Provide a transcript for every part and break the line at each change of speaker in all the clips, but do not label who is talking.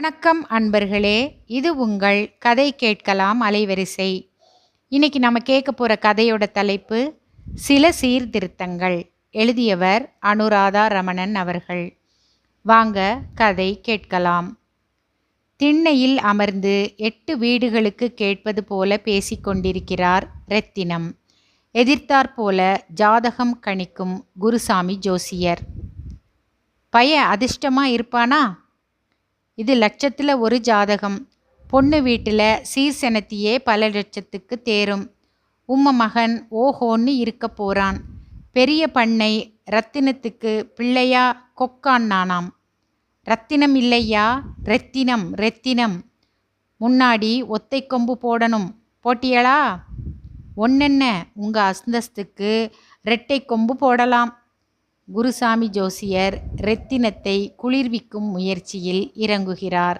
வணக்கம் அன்பர்களே இது உங்கள் கதை கேட்கலாம் அலைவரிசை. இன்னைக்கு நம்ம கேட்க போகிற கதையோட தலைப்பு சில சீர்திருத்தங்கள் எழுதியவர் அனுராதா ரமணன் அவர்கள். வாங்க கதை கேட்கலாம். திண்ணையில் அமர்ந்து எட்டு வீடுகளுக்கு கேட்பது போல பேசிக்கொண்டிருக்கிறார் ரத்தினம். எதிர்த்தாற்போல ஜாதகம் கணிக்கும் குருசாமி ஜோசியர். பையன் அதிர்ஷ்டமாக இருப்பானா? இது லட்சத்தில் ஒரு ஜாதகம். பொண்ணு வீட்டில் சீர்செனத்தியே பல லட்சத்துக்கு தேரும். உம்ம மகன் ஓஹோன்னு இருக்க போகிறான் பெரிய பண்ணை ரத்தினத்துக்கு பிள்ளையா கொக்கான் நானாம். ரத்தினம் இல்லையா? ரெத்தினம் ரெத்தினம். முன்னாடி ஒத்தை கொம்பு போடணும். போட்டியளா? ஒன்னென்ன உங்கள் அந்தஸ்துக்கு ரெட்டை கொம்பு போடலாம். குருசாமி ஜோசியர் ரெத்தினத்தை குளிர்விக்கும் முயற்சியில் இறங்குகிறார்.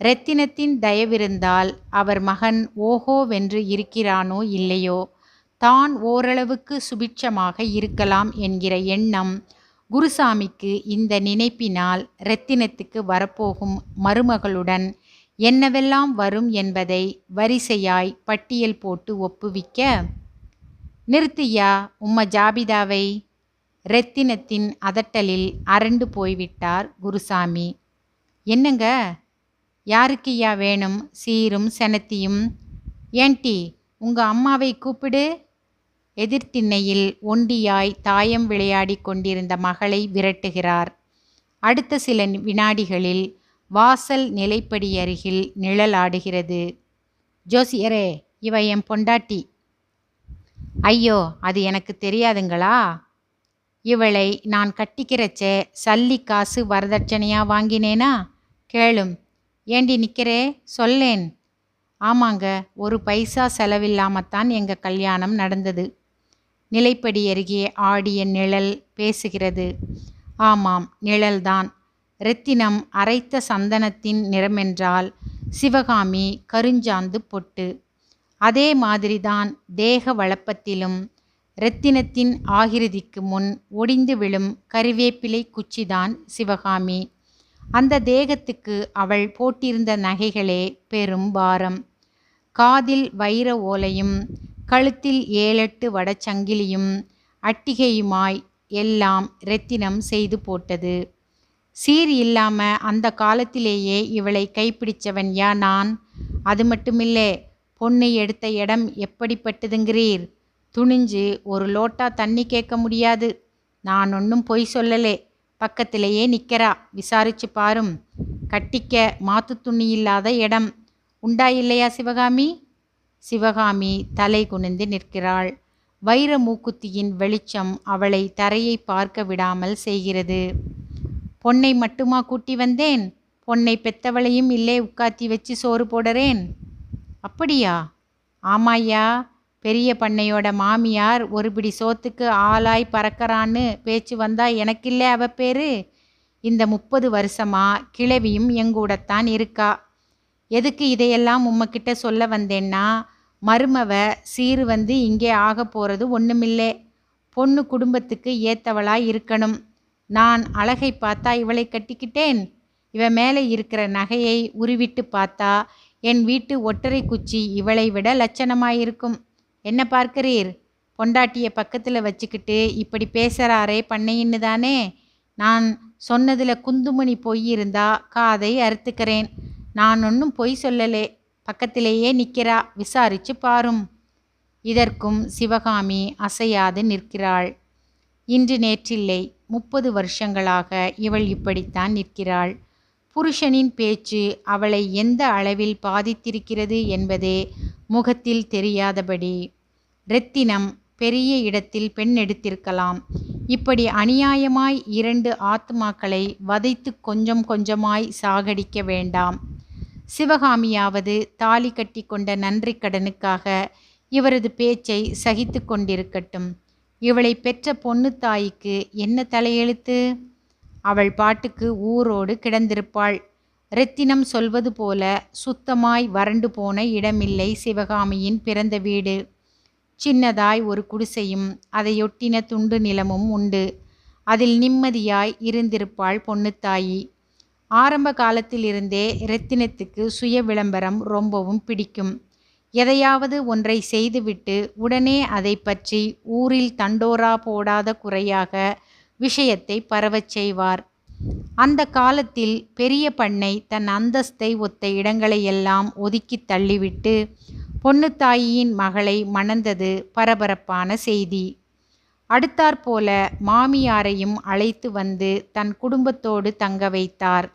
ரெத்தினத்தின் தயவிருந்தால் அவர் மகன் ஓஹோவென்று இருக்கிறானோ இல்லையோ? தான் ஓரளவுக்கு சுபிட்சமாக இருக்கலாம் என்கிற எண்ணம் குருசாமிக்கு இந்த நினைப்பினால் இரத்தினத்துக்கு வரப்போகும் மருமகளுடன் என்னவெல்லாம் வரும் என்பதை வரிசையாய் பட்டியல் போட்டு ஒப்புவிக்க. நிறுத்தியா உம்ம ஜாபிதாவை? ரெத்தினத்தின் அதட்டலில் அரண்டு போய்விட்டார் குருசாமி. என்னங்க? யாருக்கியா வேணும்? சீரும் செனத்தியும். ஏன்டி உங்க அம்மாவை கூப்பிடு. எதிர்த்திண்ணையில் ஒண்டியாய் தாயம் விளையாடி கொண்டிருந்த மகளை விரட்டுகிறார். அடுத்த சில வினாடிகளில் வாசல் நிலைப்படி அருகில் நிழலாடுகிறது. ஜோசியரே இவ என் பொண்டாட்டி. ஐயோ அது எனக்கு தெரியாதுங்களா? இவளை நான் கட்டிக்கிறச்சே சல்லி காசு வரதட்சணையா வாங்கினேனா? கேளும். ஏண்டி நிற்கிறே சொல்லேன். ஆமாங்க ஒரு பைசா செலவில்லாமத்தான் எங்கள் கல்யாணம் நடந்தது. நிலைப்படி அருகே ஆடிய நிழல் பேசுகிறது. ஆமாம் நிழல்தான். ரெத்தினம் அரைத்த சந்தனத்தின் நிறமென்றால் சிவகாமி கருஞ்சாந்து பொட்டு. அதே மாதிரிதான் தேக வளப்பத்திலும் இரத்தினத்தின் ஆகிருதிக்கு முன் ஒடிந்து விழும் கருவேப்பிலை குச்சிதான் சிவகாமி. அந்த தேகத்துக்கு அவள் போட்டிருந்த நகைகளே பெரும் பாரம். காதில் வைர ஓலையும் கழுத்தில் ஏழெட்டு வடச்சங்கிலியும் அட்டிகையுமாய் எல்லாம் இரத்தினம் செய்து போட்டது. சீர் இல்லாம அந்த காலத்திலேயே இவளை கைப்பிடிச்சவன் யா நான்? அது மட்டுமில்லே பொண்ணு எடுத்த இடம் எப்படிப்பட்டதுங்கிறீர்? துணிஞ்சு ஒரு லோட்டா தண்ணி கேட்க முடியாது. நான் ஒன்றும் பொய் சொல்லலே. பக்கத்திலேயே நிற்கிறா விசாரிச்சு பாரும். கட்டிக்க மாத்து துணி இல்லாத இடம். உண்டா இல்லையா சிவகாமி? சிவகாமி தலை குனிந்து நிற்கிறாள். வைர மூக்குத்தியின் வெளிச்சம் அவளை தரையை பார்க்க விடாமல் செய்கிறது. பொன்னை மட்டுமா கூட்டி வந்தேன்? பொன்னை பெத்தவளையும் இல்லே உட்காத்தி வச்சு சோறு போடுறேன்? அப்படியா? ஆமாய்யா. பெரிய பண்ணையோட மாமியார் ஒரு பிடி சோத்துக்கு ஆளாய் பறக்கறான்னு பேச்சு வந்தா எனக்கில்ல அவ பேரு? இந்த முப்பது வருஷமா கிழவியும் எங்கூடத்தான் இருக்கா. எதுக்கு இதையெல்லாம் உம்மக்கிட்ட சொல்ல வந்தேன்னா மருமவ சீர் வந்து இங்கே ஆக போகிறது ஒன்றுமில்லே பொண்ணு குடும்பத்துக்கு ஏத்தவளாய் இருக்கணும். நான் அழகை பார்த்தா இவளை கட்டிக்கிட்டேன். இவ மேலே இருக்கிற நகையை உருவிட்டு பார்த்தா என் வீட்டு ஒட்டரை குச்சி இவளை விட லட்சணமாயிருக்கும். என்ன பார்க்கிறீர்? பொண்டாட்டியை பக்கத்தில் வச்சுக்கிட்டு இப்படி பேசுகிறாரே பண்ணையின்னு தானே? நான் சொன்னதில் குந்துமணி பொய் இருந்தா காதை அறுத்துக்கிறேன். நான் ஒன்றும் பொய் சொல்லலே. பக்கத்திலேயே நிற்கிறா விசாரிச்சு பாரும். இதற்கும் சிவகாமி அசையாது நிற்கிறாள். இன்று நேற்றில்லை. முப்பது வருஷங்களாக இவள் இப்படித்தான் நிற்கிறாள். புருஷனின் பேச்சு அவளை எந்த அளவில் பாதித்திருக்கிறது என்பதே முகத்தில் தெரியாதபடி ரெத்தினம் பெரிய இடத்தில் பெண் எடுத்திருக்கலாம். இப்படி அநியாயமாய் இரண்டு ஆத்மாக்களை வதைத்து கொஞ்சம் கொஞ்சமாய் சாகடிக்க வேண்டாம். சிவகாமியாவது தாலி கட்டி கொண்ட நன்றி கடனுக்காக இவரது பேச்சை சகித்து கொண்டிருக்கட்டும். இவளை பெற்ற பொண்ணு தாய்க்கு என்ன தலையெழுத்து? அவள் பாட்டுக்கு ஊரோடு கிடந்திருப்பாள். ரெத்தினம் சொல்வது போல சுத்தமாய் வறண்டு போன இடமில்லை சிவகாமியின் பிறந்த வீடு. சின்னதாய் ஒரு குடிசையும் அதையொட்டின துண்டு நிலமும் உண்டு. அதில் நிம்மதியாய் இருந்திருப்பாள் பொன்னுத்தாயி ஆரம்ப காலத்திலிருந்தே ரத்தினத்துக்கு சுய விளம்பரம் ரொம்பவும் பிடிக்கும். எதையாவது ஒன்றை செய்துவிட்டு உடனே அதை பற்றி ஊரில் தண்டோரா போடாத குறையாக விஷயத்தை பரவச் செய்வார். அந்த காலத்தில் பெரிய பண்ணை தன் அந்தஸ்தை ஒத்த இடங்களையெல்லாம் ஒதுக்கி தள்ளிவிட்டு பொன்னுத்தாயியின் மகளை மணந்தது பரபரப்பான செய்தி. அடுத்தாற்போல மாமியாரையும் அழைத்து வந்து தன் குடும்பத்தோடு தங்க வைத்தார்.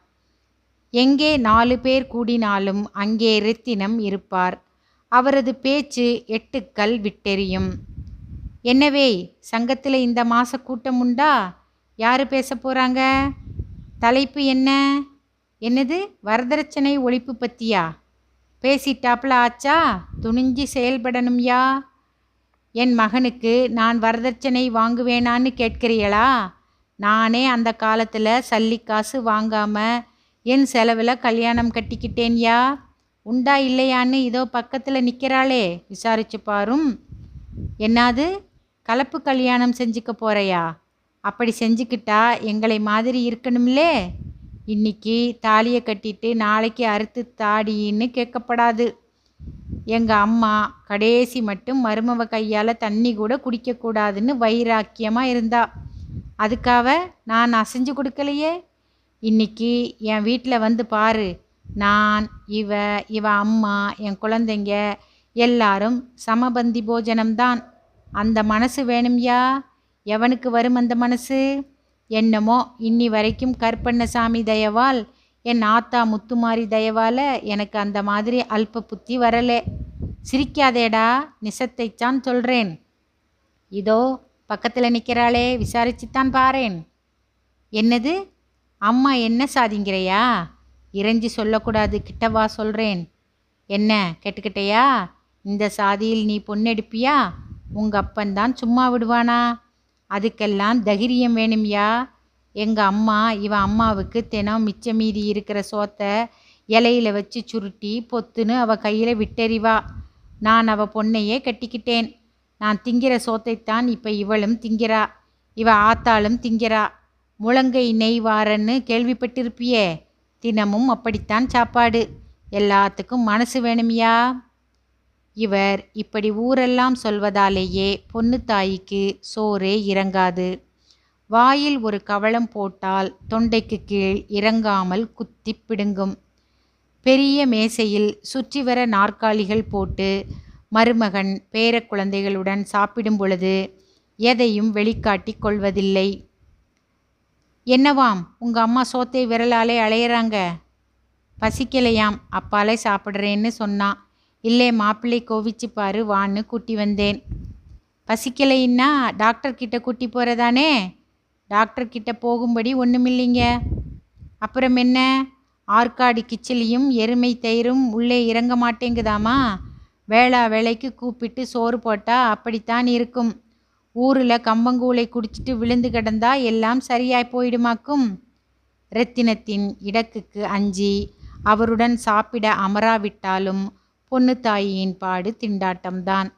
எங்கே நாலு பேர் கூடினாலும் அங்கே ரத்தினம் இருப்பார். அவரது பேச்சு எட்டுக்கல் விட்டெறியும் என்னவே சங்கத்தில் இந்த மாச கூட்டம் உண்டா? யார் பேச போகிறாங்க தலைப்பு என்ன? என்னது? வரதட்சணை ஒழிப்பு பற்றியா பேசிட்டாப்புல ஆச்சா? துணிஞ்சு செயல்படணும்யா என் மகனுக்கு நான் வரதட்சணை வாங்குவேனான்னு கேட்கிறீங்களா நானே அந்த காலத்தில் சல்லிக்காசு வாங்காமல் என் செலவில் கல்யாணம் கட்டிக்கிட்டேன்யா உண்டா இல்லையான்னு இதோ பக்கத்தில் நிற்கிறாளே விசாரிச்சு பாரும். என்னது? கலப்பு கல்யாணம் செஞ்சுக்க போறையா? அப்படி செஞ்சுக்கிட்டா எங்களை மாதிரி இருக்கணும்லே? இன்னைக்கு தாலியை கட்டிட்டு நாளைக்கு அறுத்து தாடின்னு கேட்கப்படாது. எங்கள் அம்மா கடைசி மட்டும் மருமவ கையால் தண்ணி கூட குடிக்கக்கூடாதுன்னு வைராக்கியமாக இருந்தா. அதுக்காக நான் அசைஞ்சு கொடுக்கலையே. இன்னைக்கு என் வீட்டில் வந்து பாரு நான் இவ இவ அம்மா என் குழந்தைங்க எல்லாரும் சமபந்தி போஜனம்தான். அந்த மனசு வேணும்யா? எவனுக்கு வரும் அந்த மனசு? என்னமோ இன்னி வரைக்கும் கருப்பண்ணசாமி தயவால் என் ஆத்தா முத்துமாரி தயவால் எனக்கு அந்த மாதிரி அல்ப புத்தி வரலே. சிரிக்காதேடா நிசத்தைத்தான் சொல்கிறேன் இதோ பக்கத்தில் நிற்கிறாளே விசாரிச்சுத்தான் பாரேன். என்னது? அம்மா என்ன சாதிங்கிறையா? இறைஞ்சி சொல்லக்கூடாது கிட்டவா சொல்கிறேன் என்ன கேட்டுக்கிட்டையா? இந்த சாதியில் நீ பொண்ணெடுப்பியா? உங்கள் அப்பன்தான் சும்மா விடுவானா? அதுக்கெல்லாம் தைரியம் வேணும்யா. எங்கள் அம்மா இவன் அம்மாவுக்கு தினம் மிச்ச மீதி இருக்கிற சோத்தை இலையில வச்சு சுருட்டி பொத்துன்னு அவள் கையில் விட்டறிவா. நான் அவள் பொண்ணையே கட்டிக்கிட்டேன். நான் திங்கிற சோத்தைத்தான் இப்போ இவளும் திங்கிறா. இவ ஆத்தாளும் திங்கிறா. முழங்கை நெய்வாரன்னு கேள்விப்பட்டிருப்பியே. தினமும் அப்படித்தான் சாப்பாடு. எல்லாத்துக்கும் மனசு வேணுமியா. இவர் இப்படி ஊரெல்லாம் சொல்வதாலேயே பொன்னுத்தாய்க்கு தாய்க்கு சோறே இறங்காது. வாயில் ஒரு கவளம் போட்டால் தொண்டைக்கு கீழ் இறங்காமல் குத்தி பிடுங்கும். பெரிய மேசையில் சுற்றி வர நாற்காலிகள் போட்டு மருமகன் பேரக்குழந்தைகளுடன் சாப்பிடும் பொழுது எதையும் வெளிக்காட்டி கொள்வதில்லை. என்னவாம் உங்கள் அம்மா சோத்தை விரலாலே அலையிறாங்க? பசிக்கலையாம் அப்பாலே சாப்பிட்றேன்னு சொன்னான் இல்லை மாப்பிள்ளை கோவிச்சு பாரு வான்னு கூட்டி வந்தேன். பசிக்கலைன்னா டாக்டர்கிட்ட கூட்டி போகிறதானே டாக்டர்கிட்ட போகும்படி ஒன்றுமில்லைங்க அப்புறம் என்ன? ஆற்காடு கிச்சிலியும் எருமை தயிரும் உள்ளே இறங்க மாட்டேங்குதாமா? வேளா வேலைக்கு கூப்பிட்டு சோறு போட்டால் அப்படித்தான் இருக்கும். ஊரில் கம்பங்கூளை குடிச்சிட்டு விழுந்து கிடந்தா எல்லாம் சரியாய் போயிடுமாக்கும்? ரத்தினத்தின் இடக்குக்கு அஞ்சி அவருடன் சாப்பிட அமராவிட்டாலும் பொண்ணு தாயின் பாடு திண்டாட்டம்தான்.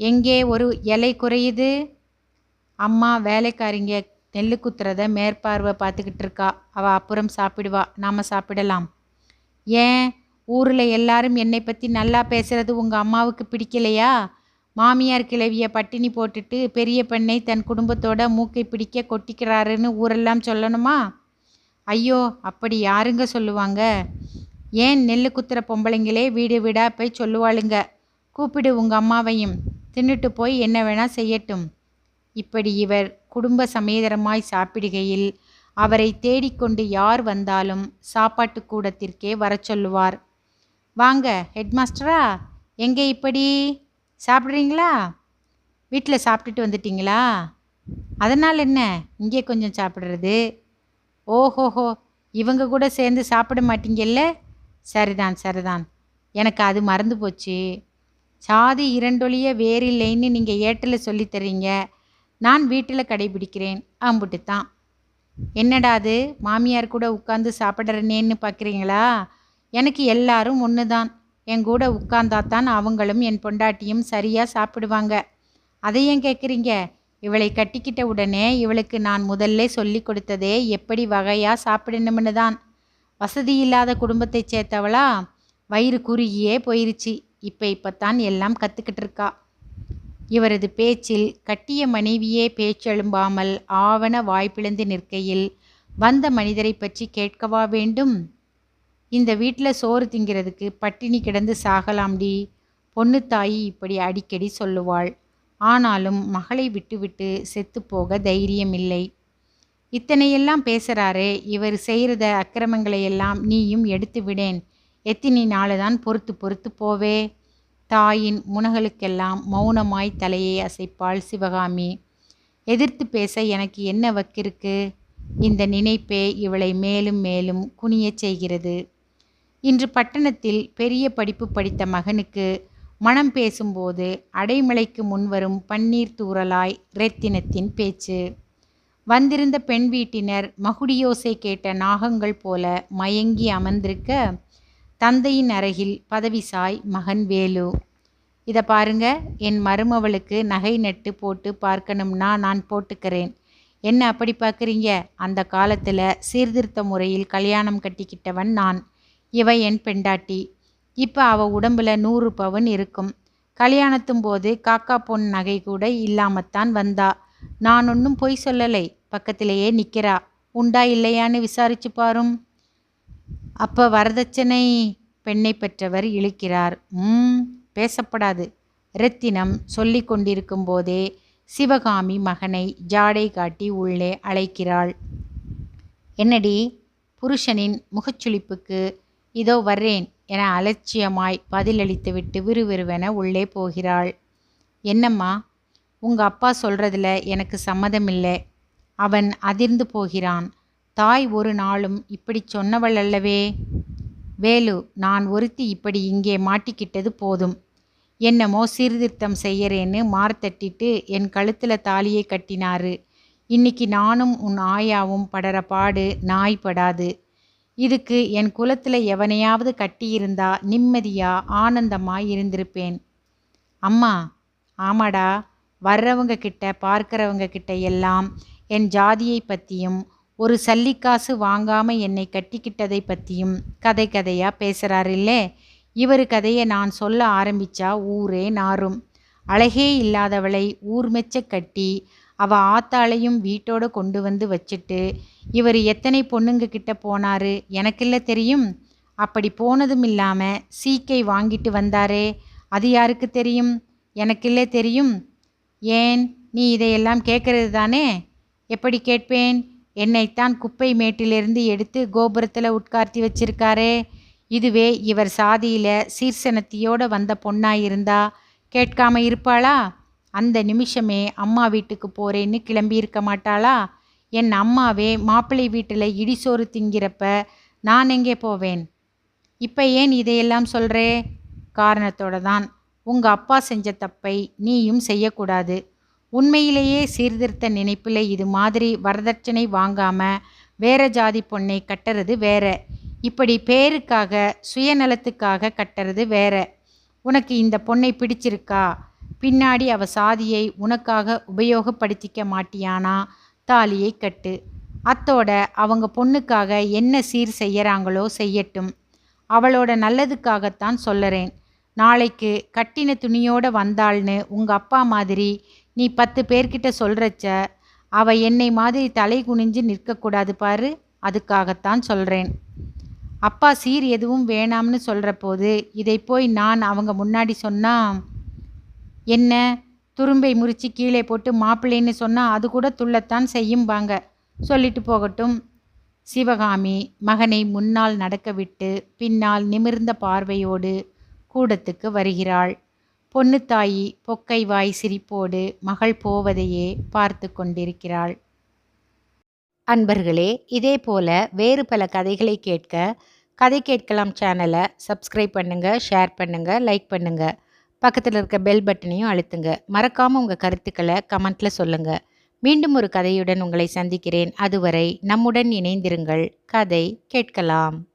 எங்கே ஒரு இலை குறையுது? அம்மா வேலைக்காரிங்க நெல்லு குத்துறத மேற்பார்வை பார்த்துக்கிட்டு இருக்கா அவள் அப்புறம் சாப்பிடுவா. நாம் சாப்பிடலாம். ஏன்? ஊரில் எல்லாரும் என்னை பற்றி நல்லா பேசுகிறது உங்கள் அம்மாவுக்கு பிடிக்கலையா? மாமியார் கிழவிய பட்டினி போட்டுட்டு பெரிய பெண்ணை தன் குடும்பத்தோட மூக்கை பிடிக்க கொட்டிக்கிறாருன்னு ஊரெல்லாம் சொல்லணுமா? ஐயோ அப்படி யாருங்க சொல்லுவாங்க? ஏன் நெல் குத்துற பொம்பளைங்களே வீடு வீடா போய் சொல்லுவாளுங்க? கூப்பிடு உங்கள் அம்மாவையும். தின்னுட்டு போய் என்ன வேணா செய்யட்டும். இப்படி இவர் குடும்ப சமேதரமாய் சாப்பிடுகையில் அவரை தேடிக்கொண்டு யார் வந்தாலும் சாப்பாட்டு கூடத்திற்கே வரச் சொல்லுவார். வாங்க ஹெட்மாஸ்டரா எங்கே இப்படி? சாப்பிட்றீங்களா? வீட்டில் சாப்பிட்டுட்டு வந்துட்டீங்களா? அதனால் என்ன? இங்கே கொஞ்சம் சாப்பிட்றது? ஓஹோஹோ இவங்க கூட சேர்ந்து சாப்பிட மாட்டீங்கல்ல? சரிதான் சரிதான். எனக்கு அது மறந்து போச்சு. சாதி இரண்டொழிய வேறில்லைன்னு நீங்கள் ஏட்டில் சொல்லித் தர்றீங்க. நான் வீட்டில் கடைபிடிக்கிறேன். அம்புட்டு தான் என்னடா அது? மாமியார் கூட உட்காந்து சாப்பிட்றனேன்னு பார்க்குறீங்களா எனக்கு எல்லாரும் ஒன்று தான் என் கூட உட்கார்ந்தாத்தான் அவங்களும் என் பொண்டாட்டியும் சரியாக சாப்பிடுவாங்க. அதை ஏன் கேட்குறீங்க இவளை கட்டிக்கிட்ட உடனே இவளுக்கு நான் முதல்ல சொல்லி கொடுத்ததே எப்படி வகையாக சாப்பிடணும்னு தான் வசதி இல்லாத குடும்பத்தைச் சேர்த்தவளா? வயிறு குறுகியே போயிருச்சு. இப்போ இப்போத்தான் எல்லாம் கற்றுக்கிட்டு இருக்கா. இவரது பேச்சில் கட்டிய மனைவியே பேச்செழும்பாமல் ஆவண வாய்ப்பிழந்து நிற்கையில் வந்த மனிதரை பற்றி கேட்கவா வேண்டும்? இந்த வீட்டில் சோறு திங்கிறதுக்கு பட்டினி கிடந்து சாகலாம்டி பொண்ணு தாயி இப்படி அடிக்கடி சொல்லுவாள். ஆனாலும் மகளை விட்டுவிட்டு செத்துப்போக தைரியமில்லை இத்தனையெல்லாம் பேசுகிறாரே இவர் செய்கிறத அக்கிரமங்களையெல்லாம் நீயும் எடுத்து விடேன். எத்தினி நாளுதான் பொறுத்து பொறுத்து போவே. தாயின் முனகளுக்கெல்லாம் மௌனமாய் தலையை அசைப்பாள் சிவகாமி. எதிர்த்து பேச எனக்கு என்ன வக்கிருக்கு? இந்த நினைப்பே இவளை மேலும் மேலும் குனியச் செய்கிறது. இன்று பட்டணத்தில் பெரிய படிப்பு படித்த மகனுக்கு மனம் பேசும்போது அடைமலைக்கு முன்வரும் பன்னீர் தூறலாய் ரெத்தினத்தின் பேச்சு. வந்திருந்த பெண் வீட்டினர் மகுடியோசை கேட்ட நாகங்கள் போல மயங்கி அமர்ந்திருக்க தந்தையின் அருகில் பதவிசாய் மகன் வேலு. இதை பாருங்க என் மருமவளுக்கு நகை நட்டு போட்டு பார்க்கணும்னா நான் போட்டுக்கிறேன். என்ன அப்படி பார்க்குறீங்க அந்த காலத்தில் சீர்திருத்த முறையில் கல்யாணம் கட்டிக்கிட்டவன் நான். இவ என் பெண்டாட்டி. இப்போ அவள் உடம்புல நூறு பவுன் இருக்கும். கல்யாணத்தும் போது காக்கா பொன் நகை கூட இல்லாமத்தான் வந்தா. நான் ஒன்றும் பொய் சொல்லலை. பக்கத்திலேயே நிற்கிறா உண்டா இல்லையான்னு விசாரிச்சு பாரும். அப்போ வரதட்சணை பெண்ணை பெற்றவர் இழுக்கிறார். ம் பேசப்படாது. ரத்தினம் சொல்லி கொண்டிருக்கும் போதே சிவகாமி மகனை ஜாடை காட்டி உள்ளே அழைக்கிறாள். என்னடி புருஷனின் முகச்சுளிப்புக்கு இதோ வர்றேன் என அலட்சியமாய் பதிலளித்துவிட்டு விறுவிறுவென உள்ளே போகிறாள். என்னம்மா உங்கள் அப்பா சொல்கிறதுல எனக்கு சம்மதமில்லை அவன் அதிர்ந்து போகிறான். தாய் ஒரு நாளும் இப்படி சொன்னவள் அல்லவே. வேலு நான் ஒருத்தி இப்படி இங்கே மாட்டிக்கிட்டது போதும். என்னமோ சீர்திருத்தம் செய்யறேன்னு மார்த்தட்டிட்டு என் கழுத்தில் தாலியை கட்டினாரு. இன்னைக்கு நானும் உன் ஆயாவும் படற பாடு நாய் படாது இதுக்கு என் குலத்தில் எவனையாவது கட்டியிருந்தா நிம்மதியா ஆனந்தமாக இருந்திருப்பேன். அம்மா ஆமாடா. வர்றவங்க கிட்ட பார்க்கிறவங்க கிட்ட எல்லாம் என் ஜாதியை பற்றியும் ஒரு சல்லிக்காசு வாங்காமல் என்னை கட்டிக்கிட்டதை பற்றியும் கதை கதையாக பேசுகிறாரில்லே இவர் கதையை நான் சொல்ல ஆரம்பிச்சா ஊரே நாரும். அழகே இல்லாதவளை ஊர் மெச்ச கட்டி அவ ஆத்தாளையும் வீட்டோட கொண்டு வந்து வச்சுட்டு இவர் எத்தனை பொண்ணுங்க கிட்ட போனாரு எனக்கில்ல தெரியும்? அப்படி போனதும் இல்லாமல் சீக்கை வாங்கிட்டு வந்தாரே அது யாருக்கு தெரியும்? எனக்கில்லே தெரியும்? ஏன் நீ இதையெல்லாம் கேட்கறது தானே எப்படி கேட்பேன்? என்னைத்தான் குப்பை மேட்டிலிருந்து எடுத்து கோபுரத்தில் உட்கார்த்தி வச்சிருக்காரே. இதுவே இவர் சாதியில் சீர்சனத்தியோடு வந்த பொண்ணாயிருந்தா கேட்காம இருப்பாளா? அந்த நிமிஷமே அம்மா வீட்டுக்கு போகிறேன்னு கிளம்பி இருக்க மாட்டாளா? என் அம்மாவே மாப்பிள்ளை வீட்டில் இடிசோறு திங்கிறப்ப நான் எங்கே போவேன்? இப்போ ஏன் இதையெல்லாம் சொல்கிறே காரணத்தோட தான். உங்கள் அப்பா செஞ்ச தப்பை நீயும் செய்யக்கூடாது. உண்மையிலேயே சீர்திருத்த நினைப்பில் இது மாதிரி வரதட்சணை வாங்காமல் வேற ஜாதி பொண்ணை கட்டுறது வேற. இப்படி பேருக்காக சுயநலத்துக்காக கட்டுறது வேற. உனக்கு இந்த பொண்ணை பிடிச்சிருக்கா? பின்னாடி அவ சாதியை உனக்காக உபயோகப்படுத்திக்க மாட்டியானா? தாலியை கட்டு. அத்தோட அவங்க பொண்ணுக்காக என்ன சீர் செய்யறாங்களோ செய்யட்டும். அவளோட நல்லதுக்காகத்தான் சொல்லறேன். நாளைக்கு கட்டின துணியோட வந்தாள்னு உங்கள் அப்பா மாதிரி நீ பத்து பேர்கிட்ட சொல்கிறச்ச அவ என்னை மாதிரி தலை குனிஞ்சு நிற்கக்கூடாது பாரு அதுக்காகத்தான் சொல்கிறேன் அப்பா சீர் எதுவும் வேணாம்னு சொல்கிற போது இதை போய் நான் அவங்க முன்னாடி சொன்னால் என்ன துரும்பை முறித்து கீழே போட்டு மாப்பிள்ளைன்னு சொன்னால் அது கூட துள்ளத்தான் செய்யும்பாங்க சொல்லிட்டு போகட்டும். சிவகாமி மகனை முன்னால் நடக்க விட்டு பின்னால் நிமிர்ந்த பார்வையோடு கூடத்துக்கு வருகிறாள். பொன்னுத்தாயி பொக்கை வாய் சிரிப்போடு மகள் போவதையே பார்த்து கொண்டிருக்கிறாள். அன்பர்களே இதே போல வேறு பல கதைகளை கேட்க கதை கேட்கலாம் சேனலை சப்ஸ்கிரைப் பண்ணுங்கள் ஷேர் பண்ணுங்கள் லைக் பண்ணுங்கள் பக்கத்தில் இருக்க பெல் பட்டனையும் அழுத்துங்க. மறக்காமல் உங்கள் கருத்துக்களை கமெண்ட்டில் சொல்லுங்கள் மீண்டும் ஒரு கதையுடன் உங்களை சந்திக்கிறேன். அதுவரை நம்முடன் இணைந்திருங்கள். கதை கேட்கலாம்.